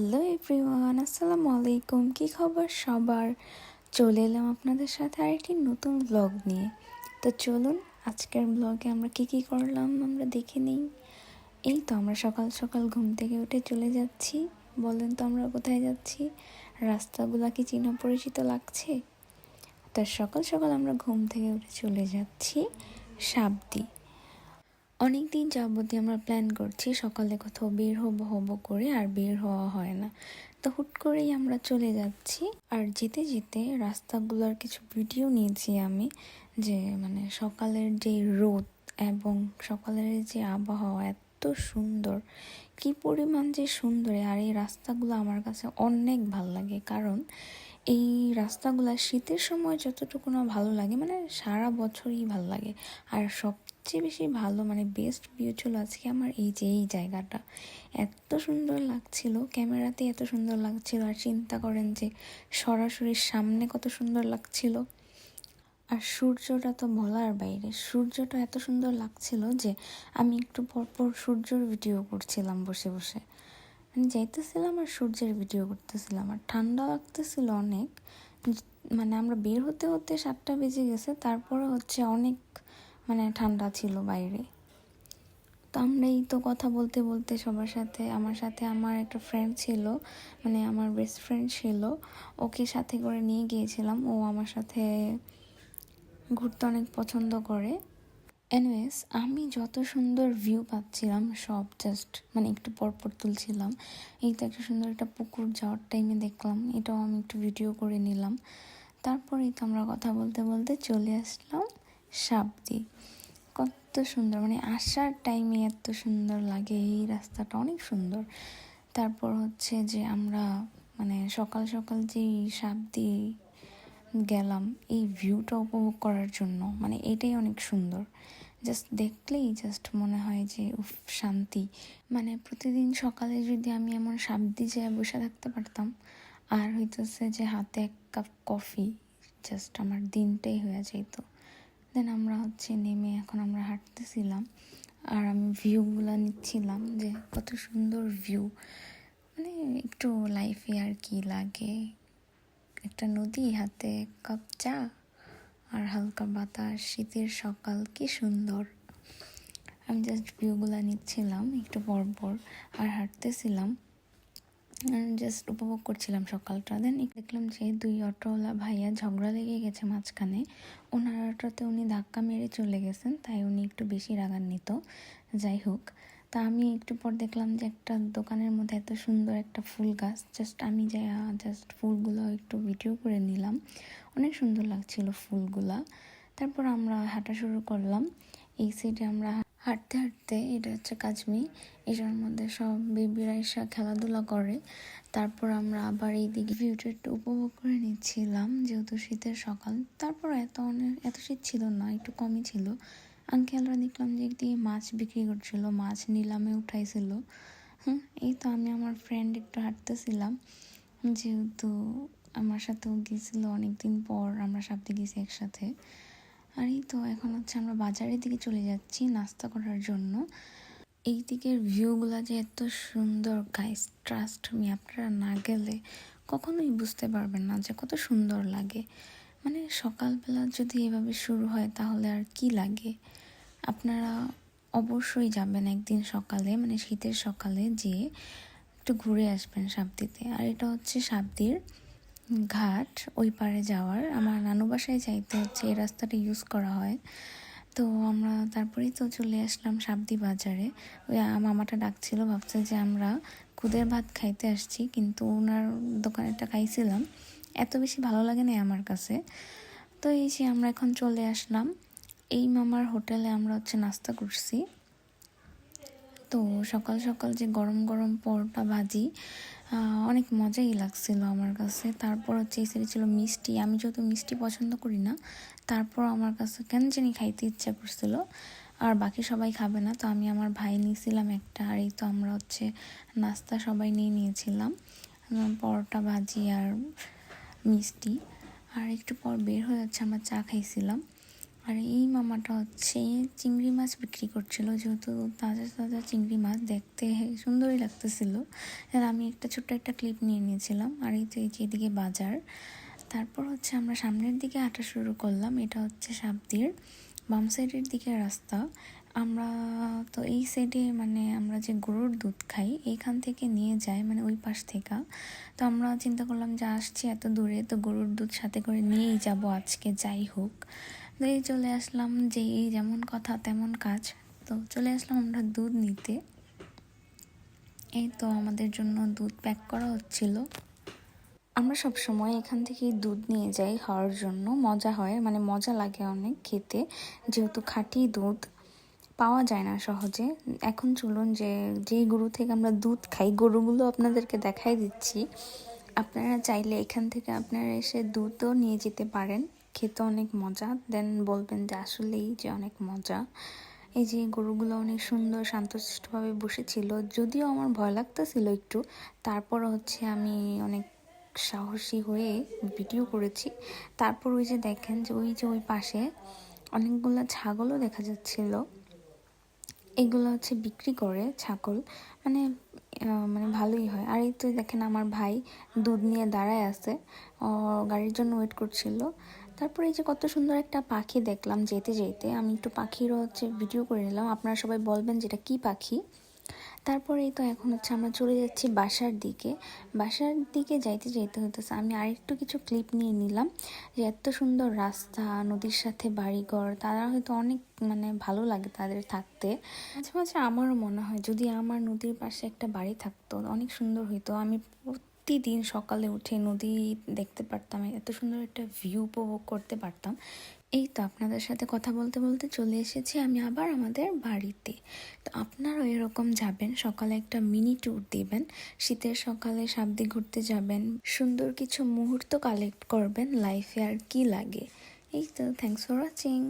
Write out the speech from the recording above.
Hello everyone, আসসালামু আলাইকুম। কী খবর সবার? চলে এলাম আপনাদের সাথে আরেকটি নতুন ব্লগ নিয়ে। তো চলুন, আজকের ব্লগে আমরা কী কী করলাম আমরা দেখে নিই। এই তো আমরা সকাল সকাল ঘুম থেকে উঠে চলে যাচ্ছি। বলেন তো আমরা কোথায় যাচ্ছি? রাস্তাগুলো কি চেনা পরিচিত লাগছে? তো সকাল সকাল আমরা ঘুম থেকে উঠে চলে যাচ্ছি সাবদি। অনেক দিন যাবতীয় আমরা প্ল্যান করছি সকালে কোথাও বের হব হব করে আর বের হওয়া হয় না। তো হুট করেই আমরা চলে যাচ্ছি। আর যেতে যেতে রাস্তাগুলোর কিছু ভিডিও নিয়েছি আমি যে মানে সকালের যে রোদ এবং সকালের যে আবহাওয়া এত সুন্দর। কি পরিমাণ যে সুন্দর। আর এই রাস্তাগুলো আমার কাছে অনেক ভালো লাগে। কারণ এই রাস্তাগুলো শীতের সময় যতটুকু না ভালো লাগে মানে সারা বছরই ভালো লাগে। আর সবচেয়ে বেশি ভালো মানে বেস্ট ভিউ ছিল আজকে আমার এই যে, এই জায়গাটা। এত সুন্দর লাগছিল, ক্যামেরাতে এত সুন্দর লাগছিল। আর চিন্তা করেন যে, সরাসরি সামনে কত সুন্দর লাগছিল। আর সূর্যটা তো বলার বাইরে। সূর্যটা এত সুন্দর লাগছিল যে আমি একটু পরপর সূর্যর ভিডিও করছিলাম বসে বসে। মানে যাইতেছিলাম আর সূর্যের ভিডিও করতেছিলাম। আর ঠান্ডা লাগতেছিল অনেক। মানে আমরা বের হতে হতে সাতটা বেজে গেছে, তারপরে হচ্ছে অনেক মানে ঠান্ডা ছিল বাইরে। তো আমরা এই তো কথা বলতে বলতে সবার সাথে, আমার সাথে আমার একটা ফ্রেন্ড ছিল মানে আমার বেস্ট ফ্রেন্ড ছিল। ওকে সাথে করে নিয়ে গিয়েছিলাম। ও আমার সাথে ঘুরতে অনেক পছন্দ করে। এনওয়েস আমি যত সুন্দর ভিউ পাচ্ছিলাম, সব জাস্ট মানে একটু পরপর তুলছিলাম। এই তো একটা সুন্দর একটা পুকুর যাওয়ার টাইমে দেখলাম, এটাও আমি একটু ভিডিও করে নিলাম। তারপরেই তো আমরা কথা বলতে বলতে চলে আসলাম সাবদি। কত সুন্দর মানে আসার টাইমে এত সুন্দর লাগে, এই রাস্তাটা অনেক সুন্দর। তারপর হচ্ছে যে আমরা মানে সকাল সকাল যেই সাবদি গেলাম এই ভিউটা উপভোগ করার জন্য। মানে এটাই অনেক সুন্দর। জাস্ট দেখলেই জাস্ট মনে হয় যে, উফ, শান্তি। মানে প্রতিদিন সকালে যদি আমি এমন সাবদি যেয়ে বসে থাকতে পারতাম, আর হইতেছে যে হাতে এক কাপ কফি জাস্ট আমার দিনটাই হয়ে যেত দেন আমরা হচ্ছে নেমে এখন আমরা হাঁটতেছিলাম, আর আমি ভিউগুলো নিচ্ছিলাম যে কত সুন্দর ভিউ মানে একটু লাইফে আর কি লাগে। একটা নদী, হাতে কাপ চা আর হালকা বাতাস। শীতের সকাল, কি সুন্দর। আমি জাস্ট ভিউগুলো নিচ্ছিলাম একটু পর পর আর হাঁটতেছিলাম। জাস্ট উপভোগ করছিলাম সকালটা। দেন দেখলাম যে দুই অটোওয়ালা ভাইয়া ঝগড়া লেগে গেছে মাঝখানে। ওনার অটোতে উনি ধাক্কা মেরে চলে গেছেন, তাই উনি একটু বেশি রাগান্বিত। যাই হোক তা আমি একটু পর দেখলাম যে একটা দোকানের মধ্যে এত সুন্দর একটা ফুল গাছ। জাস্ট আমি যাই জাস্ট ফুলগুলো একটু ভিডিও করে নিলাম। অনেক সুন্দর লাগছিল ফুলগুলা। তারপর আমরা হাঁটা শুরু করলাম। এই সাইডে আমরা হাঁটতে হাঁটতে, এটা হচ্ছে কাজমি এটার মধ্যে সব বেবিরা এসে খেলাধুলা করে। তারপর আমরা আবার এই দিকে ভিউটা একটু উপভোগ করে নিচ্ছিলাম, যেহেতু শীতের সকাল। তারপর এত অনেক, এত শীত ছিল না, একটু কমই ছিল। আঙ্কেলরা দেখলাম যে একদিকে মাছ বিক্রি করছিল, মাছ নিলামে উঠাইছিল। হুম, এই তো আমি আমার ফ্রেন্ড একটু হাঁটতেছিলাম। যেহেতু আমার সাথেও গিয়েছিল অনেকদিন পর, আমরা সাথে গেছি একসাথে। আর এই তো এখন হচ্ছে আমরা বাজারের দিকে চলে যাচ্ছি নাস্তা করার জন্য। এই দিকের ভিউগুলো যে এত সুন্দর গাইস ট্রাস্ট মি আপনারা না গেলে কখনোই বুঝতে পারবেন না যে কত সুন্দর লাগে। মানে সকালবেলা যদি এভাবে শুরু হয় তাহলে আর কি লাগে? আপনারা অবশ্যই যাবেন একদিন সকালে মানে শীতের সকালে যেয়ে একটু ঘুরে আসবেন সাবদিতে আর এটা হচ্ছে সাবদির ঘাট, ওই পারে যাওয়ার। আমার নানু বাসায় যাইতে হচ্ছে, এই রাস্তাটা ইউজ করা হয়। তো আমরা তারপরেই তো চলে আসলাম সাবদি বাজারে। ওই মামাটা ডাকছিল, ভাবছে যে আমরা খুদের ভাত খাইতে আসছি, কিন্তু ওনার দোকানেরটা খাইছিলাম। এত বেশি ভালো লাগে না আমার কাছে। তো এই যে আমরা এখন চলে আসলাম। এই মামার হোটেলে আমরা হচ্ছে নাস্তা করছি। তো সকাল সকাল যে গরম গরম পরোটা ভাজি অনেক মজাই লাগছিল আমার কাছে। তারপর হচ্ছে এই সাইডে ছিল মিষ্টি। আমি যেহেতু মিষ্টি পছন্দ করি না, তারপর আমার কাছে কেন জানি খাইতে ইচ্ছা করছিল। আর বাকি সবাই খাবে না, তো আমি আমার ভাই নিয়েছিলাম একটা, আর এই তো আমরা হচ্ছে নাস্তা সবাই নিয়ে নিয়েছিলাম। পরোটা ভাজি আর মিষ্টি। আর একটু পর বের হয়ে যাচ্ছে, আমরা চা খাইছিলাম। আর এই মামাটা হচ্ছে চিংড়ি মাছ বিক্রি করছিল, যেহেতু তাজা তাজা চিংড়ি মাছ দেখতে সুন্দরই লাগতেছিল। আমি একটা ছোট্ট একটা ক্লিপ নিয়ে নিয়েছিলাম, আর এই তো এই যে এদিকে বাজার। তারপর হচ্ছে আমরা সামনের দিকে হাঁটা শুরু করলাম, এটা হচ্ছে সাবদির বাম সাইডের দিকে রাস্তা। আমরা তো এই সাইডে মানে আমরা যে গরুর দুধ খাই, এইখান থেকে নিয়ে যাই মানে ওই পাশ থেকে। তো আমরা চিন্তা করলাম যে আসছি এত দূরে, তো গরুর দুধ সাথে করে নিয়েই যাব আজকে, যাই হোক। তো এই চলে আসলাম যে এই যেমন কথা, তেমন কাজ। তো চলে আসলাম আমরা দুধ নিতে। এই তো আমাদের জন্য দুধ প্যাক করা হচ্ছিল। আমরা সব সময় এখান থেকে দুধ নিয়ে যাই খাওয়ার জন্য। মজা হয় মানে মজা লাগে অনেক খেতে। যেহেতু খাঁটি দুধ পাওয়া যায় না সহজে। এখন চলুন যে যেই গরু থেকে আমরা দুধ খাই, গরুগুলো আপনাদেরকে দেখাই দিচ্ছি। আপনারা চাইলে এখান থেকে আপনারা এসে দুধও নিয়ে যেতে পারেন। খেতে অনেক মজা। দেন বলবেন যে, আসলেই যে অনেক মজা। এই যে গরুগুলো অনেক সুন্দর, শান্তশিষ্টভাবে বসেছিল। যদিও আমার ভয় লাগতেছিল একটু। তারপর হচ্ছে আমি অনেক সাহসী হয়ে ভিডিও করেছি। তারপর ওই যে দেখেন যে, ওই যে ওই পাশে অনেকগুলো ছাগলও দেখা যাচ্ছিল। এগুলো হচ্ছে বিক্রি করে ছাগল। মানে মানে ভালোই হয়। আর এই তো দেখেন আমার ভাই দুধ নিয়ে দাঁড়ায় আছে। গাড়ির জন্য ওয়েট করছিল। তারপরে এই যে কত সুন্দর একটা পাখি দেখলাম যেতে যেতে। আমি একটু পাখিরও হচ্ছে ভিডিও করে নিলাম। আপনারা সবাই বলবেন যেটা কি পাখি? তারপরেই তো এখন হচ্ছে আমরা চলে যাচ্ছি বাসার দিকে। বাসার দিকে যাইতে যাইতে হইতেছে, আমি আরেকটু কিছু ক্লিপ নিয়ে নিলাম যে এত সুন্দর রাস্তা, নদীর সাথে বাড়িঘর, তারা হয়তো অনেক মানে ভালো লাগে তাদের থাকতে। মাঝে মাঝে আমারও মনে হয়, যদি আমার নদীর পাশে একটা বাড়ি থাকতো, অনেক সুন্দর হইতো। আমি প্রতিদিন সকালে উঠে নদী দেখতে পারতাম, এত সুন্দর একটা ভিউ উপভোগ করতে পারতাম। এই তো আপনাদের সাথে কথা বলতে বলতে চলে এসেছি আমি আবার আমাদের বাড়িতে। তো আপনারাও এরকম যাবেন, সকালে একটা মিনি ট্যুর দিবেন, শীতের সকালে সাবদি ঘুরতে যাবেন, সুন্দর কিছু মুহূর্ত কালেক্ট করবেন লাইফে আর কি লাগে। এই তো থ্যাংকস ফর ওয়াচিং